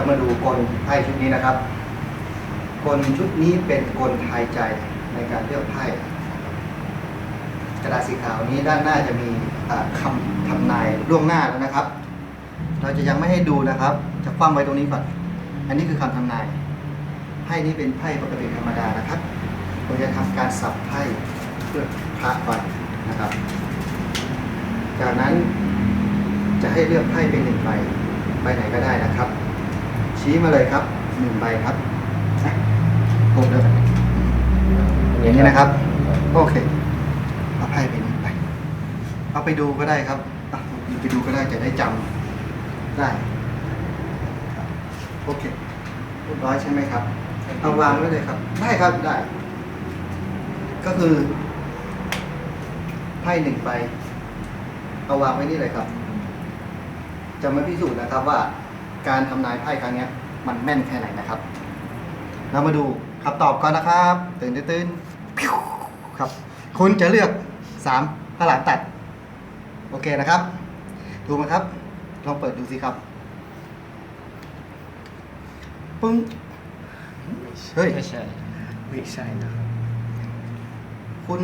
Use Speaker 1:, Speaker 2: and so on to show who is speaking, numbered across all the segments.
Speaker 1: ็มาดูกลไพ่ชุดนี้นะครับ กลชุดนี้เป็นกลทายใจในการเลือกไพ่กระดาษสีขาวนี้ด้านหน้าจะมีอ่าคำทำนายล่วงหน้าแล้วนะครับ เราจะยังไม่ให้ดูนะครับ จะคว่ำไว้ตรงนี้ก่อนอันนี้คือคำทำนายไพ่นี้เป็นไพ่ปกติธรรมดานะครับเราจะทำการสับไพ่เพื่อพระก่อนนะครับ จากนั้นจะให้เลือกไพ่เป็นหนึ่งใบใบไหนก็ได้นะครับ ชี้มาเลยครับหนึ่งใบครับอะกดเลยอย่างนี้นะครับ โอเค เอาไพ่ไปนี้ไป เอาไปดูก็ได้ครับอะไปดูก็ได้จะได้จำได้ครับโอเคเรียบร้อยใช่ไหมครับ เอาวางไว้เลยครับ ได้ครับได้ ก็คือไพ่หนึ่งใบเอาวางไว้นี่เลยครับ จะมาพิสูจน์นะครับว่า การทำนายไพ่ครั้งเนี้ยมันแม่นแค่ไหนนะครับ เรามาดูคำตอบก่อนนะครับ ตื่นตื่นพิวครับ คุณจะเลือกสามตลาดตัด โอเคนะครับ ดูไหมครับ ลองเปิดดูสิครับปึ้งเฮ้ย
Speaker 2: ไม่ใช่
Speaker 3: ไม่ใช่นะครับ
Speaker 1: คุณ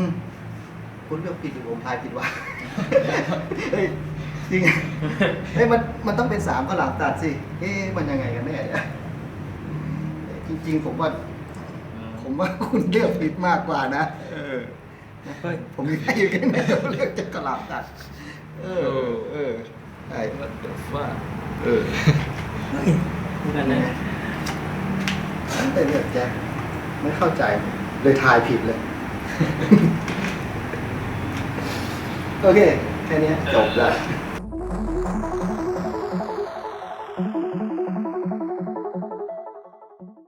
Speaker 1: คุณเลือกผิดหรือผมทายผิดวะเฮ้ย จริงเฮ้ยมันมันต้องเป็นสามก็หลังตัดสิเอ๊ะมันยังไงกันแน่เนี่ยจริง ๆ ผมว่า ผมว่าคุณเลือกผิดมากกว่านะเออ
Speaker 2: เฮ้ย
Speaker 1: ผมมีให้อยู่แค่ไหนผมเลือกจะกระหลับตัด เออ เออใช่
Speaker 2: what the fuck
Speaker 1: เออ
Speaker 2: เฮ้ยพูดกันนะ
Speaker 1: นั่นเป็นเลือกแจ็คไม่เข้าใจเลยทายผิดเลย โอเค แค่เนี้ยจบแล้ว